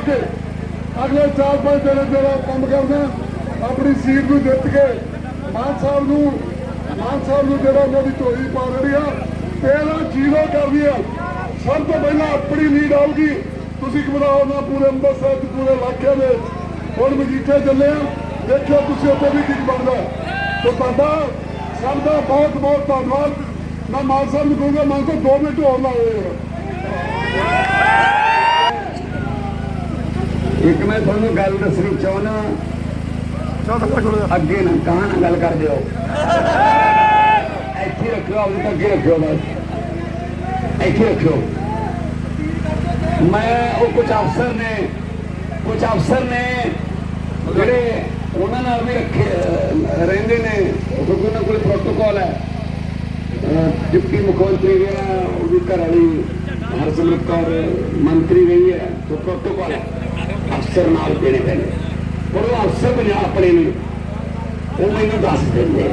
ਹੋ ਕੇ ਅਗਲੇ 4-5 ਦਿਨ ਜਿਹੜਾ ਕੰਮ ਕਰਨਾ ਆਪਣੀ ਸੀਟ ਨੂੰ ਜਿੱਤ ਕੇ ਮਾਨ ਸਾਹਿਬ ਨੂੰ, ਮਾਨ ਸਾਹਿਬ ਨੂੰ ਜਿਹੜਾ ਉਹਨਾਂ ਦੀ ਝੋਲੀ ਪਾ ਰਹੀ ਆ ਤੇ ਜੀਰੋ ਕਰਦੀ ਆ ਸਭ ਤੋਂ ਪਹਿਲਾਂ ਆਪਣੀ ਲੀਡ ਆਊਗੀ। ਤੁਸੀਂ ਘਬਰਾਓ ਨਾ, ਪੂਰੇ ਅੰਮ੍ਰਿਤਸਰ ਤੇ, ਪੂਰੇ ਇਲਾਕੇ ਦੇ। ਹੁਣ ਮਜੀਠੇ ਚੱਲੇ ਆ। ਦੇਖਿਓ ਤੁਸੀਂ ਉੱਥੇ ਵੀ ਕੀ ਬਣਦਾ। ਤੇ ਤੁਹਾਡਾ ਸਭ ਦਾ ਬਹੁਤ ਬਹੁਤ ਧੰਨਵਾਦ। ਮੈਂ ਮਾਨ ਸਾਹਿਬ ਨੂੰ ਕਹੂੰਗਾ ਮਾਨ ਸਾਹਿਬ 2 ਮਿੰਟ ਹੋਰ ਲਾਓ। ਇੱਕ ਮੈਂ ਤੁਹਾਨੂੰ ਗੱਲ ਦੱਸਣੀ ਚਾਹੁੰਦਾ ਅੱਗੇ ਨਾ ਕਹਾਂ ਨਾ ਗੱਲ ਕਰ ਦਿਓ। ਇੱਥੇ ਰੱਖਿਓ ਆਪਣੀ ਤਾਂ ਅੱਗੇ ਰੱਖਿਓ ਬਸ। ਇੱਥੇ ਰੱਖਿਓ। ਮੈਂ ਉਹ ਕੁਝ ਅਫਸਰ ਨੇ ਕੁਝ ਅਫਸਰ ਨੇ ਜਿਹੜੇ ਉਹਨਾਂ ਨਾਲ ਵੀ ਰੱਖੇ ਰਹਿੰਦੇ ਨੇ। ਕਿਉਂਕਿ ਉਹਨਾਂ ਕੋਲ ਪ੍ਰੋਟੋਕਾਲ ਹੈ। ਡਿਪਟੀ ਮੁੱਖ ਮੰਤਰੀ ਵੀ ਹੈ ਉਹਦੀ ਘਰ ਵਾਲੀ ਹਰਸਿਮਰਤ ਕੌਰ ਮੰਤਰੀ ਰਹੀ ਹੈ। ਤੋਂ ਪ੍ਰੋਟੋਕਾਲ ਹੈ। ਅਫਸਰ ਨਾਲ ਦੇਣੇ ਪੈਣੇ। ਪਰ ਉਹ ਅਫਸਰ ਬਣਾ ਆਪਣੇ ਨੂੰ, ਉਹ ਮੈਨੂੰ ਦੱਸ ਦਿੰਦੇ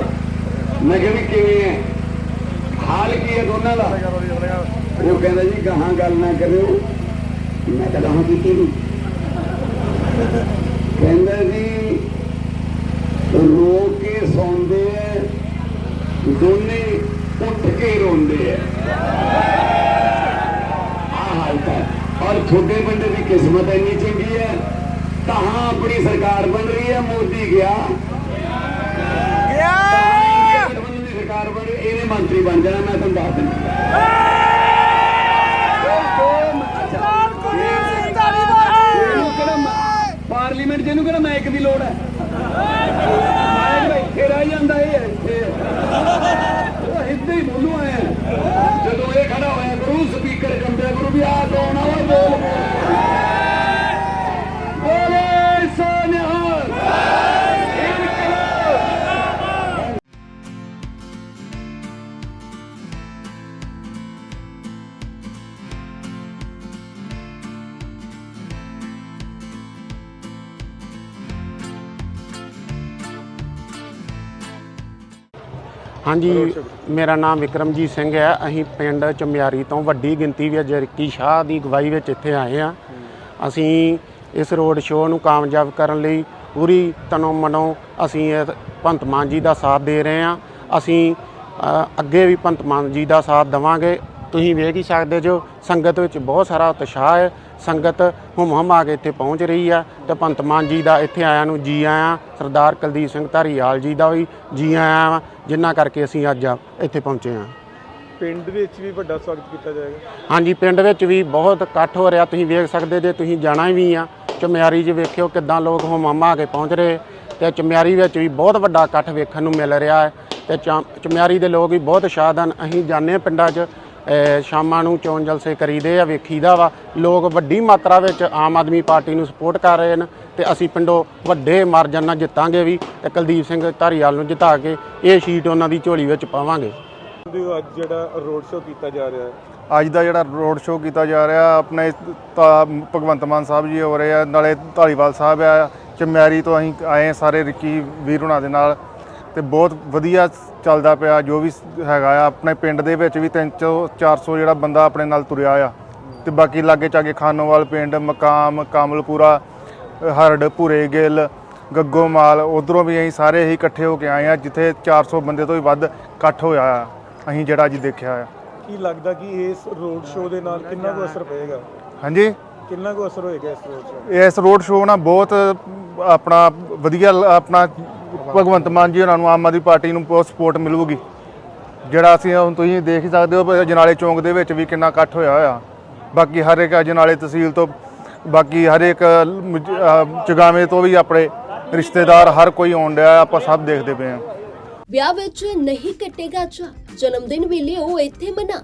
ਮੈਂ ਕਿਹਾ ਵੀ ਕਿਵੇਂ ਹੈ ਹਾਲ ਕੀ ਹੈ ਦੋਨਾਂ ਦਾ? ਉਹ ਕਹਿੰਦਾ ਜੀ ਕਹਾਂ ਗੱਲ ਨਾ ਕਰਿਓ। ਮੈਂ ਤਾਂ ਕਹਾਂ ਕੀਤੀ ਨਹੀਂ ਕਹਿੰਦਾ ਜੀ, ਰੋ ਕੇ ਸੌਂਦੇ ਆ ਦੋਨੇ ਉੱਠ ਕੇ ਰੋਂਦੇ ਆ ਕਹਾਂ ਆਪਣੀ ਸਰਕਾਰ ਬਣ ਰਹੀ ਹੈ ਮੋਦੀ ਗਿਆ। ਗਿਆ! ਦੀ ਸਰਕਾਰ ਬਣ ਰਹੀ ਇਹਨੇ ਮੰਤਰੀ ਬਣ ਜਾਣਾ ਮੈਂ ਤੁਹਾਨੂੰ ਦੱਸ ਦਿੰਦਾ। ਪਾਰਲੀਮੈਂਟ ਜਿਹਨੂੰ ਕਿਹੜਾ ਮਾਈਕ ਦੀ ਲੋੜ ਹੈ? ਮਾਈਕ ਇੱਥੇ ਰਹਿ ਜਾਂਦਾ ਇਹ ਇੱਥੇ। ਉਹ ਇੱਦਾਂ ਹੀ ਬੋਲੂ ਆਇਆ ਹਾਂਜੀ, ਮੇਰਾ ਨਾਮ ਵਿਕਰਮਜੀਤ ਸਿੰਘ ਹੈ। ਅਸੀਂ ਪਿੰਡ ਚਮਿਆਰੀ ਤੋਂ ਵੱਡੀ ਗਿਣਤੀ ਵਿੱਚ ਜਰਕੀ ਸ਼ਾਹ ਦੀ ਅਗਵਾਈ ਵਿੱਚ ਇੱਥੇ ਆਏ ਆ ਅਸੀਂ ਇਸ ਰੋਡ ਸ਼ੋਅ ਨੂੰ ਕਾਮਯਾਬ ਕਰਨ ਲਈ ਪੂਰੀ ਤਨੋਂ ਮਨੋਂ ਅਸੀਂ ਇਹ ਮਾਨ ਜੀ ਦਾ ਸਾਥ ਦੇ ਰਹੇ ਆ ਅਸੀਂ ਅੱਗੇ ਵੀ ਭਗਵੰਤ ਮਾਨ ਜੀ ਦਾ ਸਾਥ ਦੇਵਾਂਗੇ। ਤੁਸੀਂ ਵੇਖ ਹੀ ਸਕਦੇ ਜੋ ਸੰਗਤ ਵਿੱਚ ਬਹੁਤ ਸਾਰਾ ਉਤਸ਼ਾਹ ਹੈ। ਸੰਗਤ ਹੁਮ ਹੁਮ ਆ ਕੇ ਇੱਥੇ ਪਹੁੰਚ ਰਹੀ ਆ ਤੇ ਭਗਵੰਤ ਮਾਨ ਜੀ ਦਾ ਇੱਥੇ ਆਇਆਂ ਨੂੰ ਜੀ ਆਇਆਂ ਸਰਦਾਰ ਕੁਲਦੀਪ ਸਿੰਘ ਧਾਰੀਵਾਲ ਜੀ ਦਾ ਵੀ ਜੀ ਆਇਆਂ ਵਾ ਜਿਨ੍ਹਾਂ ਕਰਕੇ ਅਸੀਂ ਅੱਜ ਆ- ਇੱਥੇ ਪਹੁੰਚੇ ਹਾਂ। ਪਿੰਡ ਵਿੱਚ ਵੀ ਵੱਡਾ ਸਵਾਗਤ ਕੀਤਾ ਜਾਏਗਾ। ਹਾਂਜੀ ਪਿੰਡ ਵਿੱਚ ਵੀ ਬਹੁਤ ਇਕੱਠ ਹੋ ਰਿਹਾ। ਤੁਸੀਂ ਵੇਖ ਸਕਦੇ ਜੇ ਤੁਸੀਂ ਜਾਣਾ ਵੀ ਆ ਚਮਿਆਰੀ 'ਚ ਵੇਖਿਓ ਕਿੱਦਾਂ ਲੋਕ ਹੁਮ ਹੁਮ ਆ ਕੇ ਪਹੁੰਚ ਰਹੇ। ਤੇ ਚਮਿਆਰੀ ਵਿੱਚ ਵੀ ਬਹੁਤ ਵੱਡਾ ਇਕੱਠ ਵੇਖਣ ਨੂੰ ਮਿਲ ਰਿਹਾ ਹੈ। ਤੇ ਚਮ- ਚਮਿਆਰੀ ਦੇ ਲੋਕ ਵੀ ਬਹੁਤ ਹਨ ਅਸੀਂ ਹਾਂ ਪਿੰਡਾਂ 'ਚ। ਸ਼ਾਮਾਂ ਨੂੰ ਚੋਣ ਜਲਸੇ ਕਰੀਦੇ ਆ ਵੇਖੀਦਾ ਵਾ। ਲੋਕ ਵੱਡੀ ਮਾਤਰਾ ਵਿੱਚ ਆਮ ਆਦਮੀ ਪਾਰਟੀ ਨੂੰ ਸਪੋਰਟ ਕਰ ਰਹੇ ਨੇ ਤੇ ਅਸੀਂ ਪਿੰਡੋਂ ਵੱਡੇ ਮਾਰਜਨ ਨਾਲ ਜਿੱਤਾਂਗੇ ਵੀ ਤੇ ਕੁਲਦੀਪ ਸਿੰਘ ਧਾਰੀਵਾਲ ਨੂੰ ਜਿਤਾ ਕੇ ਇਹ ਸੀਟ ਉਹਨਾਂ ਦੀ ਝੋਲੀ ਵਿੱਚ ਪਾਵਾਂਗੇ। ਅੱਜ ਜਿਹੜਾ ਰੋਡ ਸ਼ੋਅ ਕੀਤਾ ਜਾ ਰਿਹਾ ਹੈ। ਅੱਜ ਦਾ ਜਿਹੜਾ ਰੋਡ ਸ਼ੋਅ ਕੀਤਾ ਜਾ ਰਿਹਾ ਆਪਣੇ ਭਗਵੰਤ ਮਾਨ ਸਾਹਿਬ ਜੀ ਹੋ ਰਹੇ ਆ ਨਾਲੇ ਧਾਲੀਵਾਲ ਸਾਹਿਬ ਆ ਚਮਿਆਰੀ ਤੋਂ ਅਸੀਂ ਆਏ ਸਾਰੇ ਰਿੱਕੀ ਵੀਰ ਹੁਣਾਂ ਦੇ ਨਾਲ। ਤੇ ਬਹੁਤ ਵਧੀਆ ਚੱਲਦਾ ਪਿਆ ਜੋ ਵੀ ਹੈਗਾ ਆ ਆਪਣੇ ਪਿੰਡ ਦੇ ਵਿੱਚ ਵੀ 300 400 ਜਿਹੜਾ ਬੰਦਾ ਆਪਣੇ ਨਾਲ ਤੁਰਿਆ ਆ। ਤੇ ਬਾਕੀ ਲਾਗੇ ਚਾਗੇ ਖਾਨੋਵਾਲ ਪਿੰਡ ਮਕਾਮ ਕਾਮਲਪੁਰਾ ਹਰੜ ਭੂਰੇ ਗਿੱਲ ਗੱਗੋਮਾਲ ਉਧਰੋਂ ਵੀ ਅਸੀਂ ਸਾਰੇ ਹੀ ਇਕੱਠੇ ਹੋ ਕੇ ਆਏ ਆ ਜਿੱਥੇ 400 ਬੰਦੇ ਤੋਂ ਵੀ ਵੱਧ ਇਕੱਠ ਹੋਇਆ ਆ ਅਸੀਂ ਜਿਹੜਾ ਅੱਜ ਦੇਖਿਆ ਆ। ਕੀ ਲੱਗਦਾ ਕਿ ਇਸ ਰੋਡ ਸ਼ੋਅ ਦੇ ਨਾਲ ਕਿੰਨਾ ਕੁ ਅਸਰ ਪਏਗਾ? ਹਾਂਜੀ? ਕਿੰਨਾ ਕੁ ਅਸਰ ਹੋਏਗਾ ਇਸ ਰੋਡ ਸ਼ੋਅ? ਇਸ ਰੋਡ ਸ਼ੋਅ ਨਾਲ ਬਹੁਤ ਆਪਣਾ ਵਧੀਆ ਆਪਣਾ ਭਗਵੰਤ ਮਾਨ ਜੀ ਉਹਨਾਂ ਨੂੰ ਆਮ ਆਦਮੀ ਪਾਰਟੀ ਨੂੰ ਬਹੁਤ ਸਪੋਰਟ ਮਿਲੂਗੀ। ਜਿਹੜਾ ਅਸੀਂ ਹੁਣ ਤੁਸੀਂ ਦੇਖ ਹੀ ਸਕਦੇ ਹੋ ਜਨਾਲੇ ਚੌਂਕ ਦੇ ਵਿੱਚ ਵੀ ਕਿੰਨਾ ਇਕੱਠ ਹੋਇਆ ਹੋਇਆ। ਬਾਕੀ ਹਰ ਇੱਕ ਜਨਾਲੇ ਤਹਿਸੀਲ ਤੋਂ, ਬਾਕੀ ਹਰ ਇੱਕ ਮੁਜ- ਤੋਂ ਵੀ ਆਪਣੇ ਰਿਸ਼ਤੇਦਾਰ ਹਰ ਕੋਈ ਆਉਣ ਡਿਆ, ਆਪਾਂ ਸਭ ਦੇਖਦੇ ਪਏ ਹਾਂ। ਵਿਆਹ ਵਿੱਚ ਨਹੀਂ ਕੱਟੇਗਾ ਚਾ ਜਨਮ ਦਿਨ ਵੀ ਲਿਓ ਇੱਥੇ ਮਨਾ।